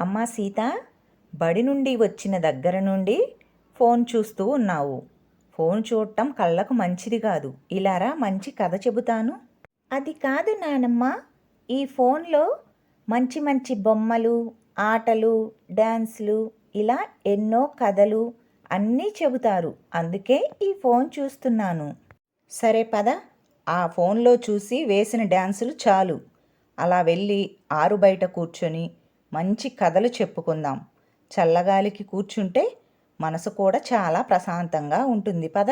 అమ్మా సీత బడి నుండి వచ్చిన దగ్గర నుండి ఫోన్ చూస్తూ ఉన్నావు. ఫోన్ చూడటం కళ్ళకు మంచిది కాదు. ఇలారా మంచి కథ చెబుతాను? అది కాదు నానమ్మ. ఈ ఫోన్లో మంచి మంచి బొమ్మలు ఆటలు డ్యాన్స్లు ఇలా ఎన్నో కథలు అన్నీ చెబుతారు. అందుకే ఈ ఫోన్ చూస్తున్నాను. సరే పద. ఆ ఫోన్లో చూసి వేసిన డ్యాన్సులు చాలు. అలా వెళ్ళి ఆరు బయట కూర్చొని మంచి కథలు చెప్పుకుందాం. చల్లగాలికి కూర్చుంటే మనసు కూడా చాలా ప్రశాంతంగా ఉంటుంది పద?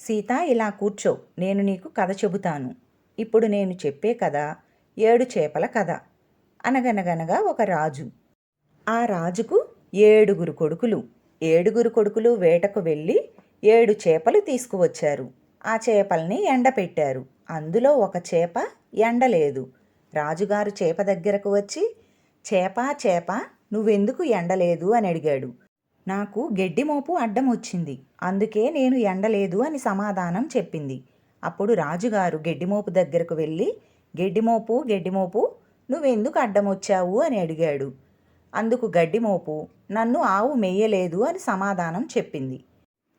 సీత ఇలా కూర్చో. నేను నీకు కథ చెబుతాను. ఇప్పుడు నేను చెప్పే కథ ఏడు చేపల కథ. అనగనగనగా ఒక రాజు. ఆ రాజుకు ఏడుగురు కొడుకులు. ఏడుగురు కొడుకులు వేటకు వెళ్ళి ఏడు చేపలు తీసుకువచ్చారు. ఆ చేపల్ని ఎండపెట్టారు. అందులో ఒక చేప ఎండలేదు. రాజుగారు చేప దగ్గరకు వచ్చి చేప చేప నువ్వెందుకు ఎండలేదు? అని అడిగాడు. నాకు గెడ్డిమోపు అడ్డం వచ్చింది. అందుకే నేను ఎండలేదు అని సమాధానం చెప్పింది. అప్పుడు రాజుగారు గెడ్డిమోపు దగ్గరకు వెళ్ళి గడ్డిమోపు గెడ్డిమోపు నువ్వెందుకు అడ్డం వచ్చావు? అని అడిగాడు. అందుకు గడ్డిమోపు నన్ను ఆవు మెయ్యలేదు అని సమాధానం చెప్పింది.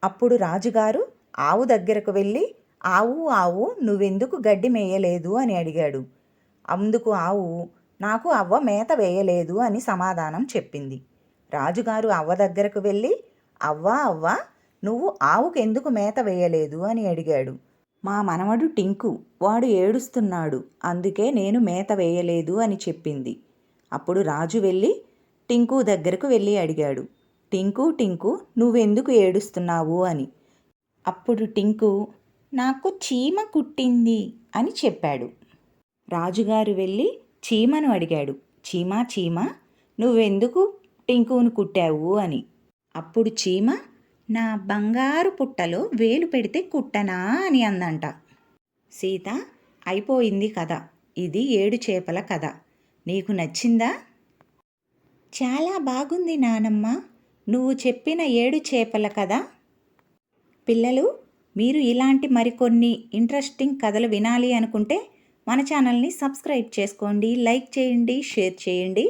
అప్పుడు రాజుగారు ఆవు దగ్గరకు వెళ్ళి ఆవు ఆవు నువ్వెందుకు గడ్డి మేయలేదు? అని అడిగాడు. అందుకు ఆవు నాకు అవ్వ మేత వేయలేదు అని సమాధానం చెప్పింది. రాజుగారు అవ్వ దగ్గరకు వెళ్ళి అవ్వ అవ్వ నువ్వు ఆవుకెందుకు మేత వేయలేదు? అని అడిగాడు. మా మనవడు టింకు వాడు ఏడుస్తున్నాడు అందుకే నేను మేత వేయలేదు అని చెప్పింది. అప్పుడు రాజు వెళ్ళి టింకు దగ్గరకు వెళ్ళి అడిగాడు. టింకు టింకు నువ్వెందుకు ఏడుస్తున్నావు? అని. అప్పుడు టింకు నాకు చీమ కుట్టింది అని చెప్పాడు. రాజుగారు వెళ్ళి చీమను అడిగాడు. చీమా చీమ నువ్వెందుకు టింకును కుట్టావు? అని. అప్పుడు చీమ నా బంగారు పుట్టలో వేలు పెడితే కుట్టనా? అని అందంట. సీత అయిపోయింది కథ. ఇది ఏడు చేపల కథ. నీకు నచ్చిందా? చాలా బాగుంది నానమ్మ. నువ్వు చెప్పిన ఏడు చేపల కథ. పిల్లలు మీరు ఇలాంటి మరికొన్ని ఇంట్రెస్టింగ్ కథలు వినాలి అనుకుంటే మన ఛానల్ని సబ్స్క్రైబ్ చేసుకోండి లైక్ చేయండి షేర్ చేయండి.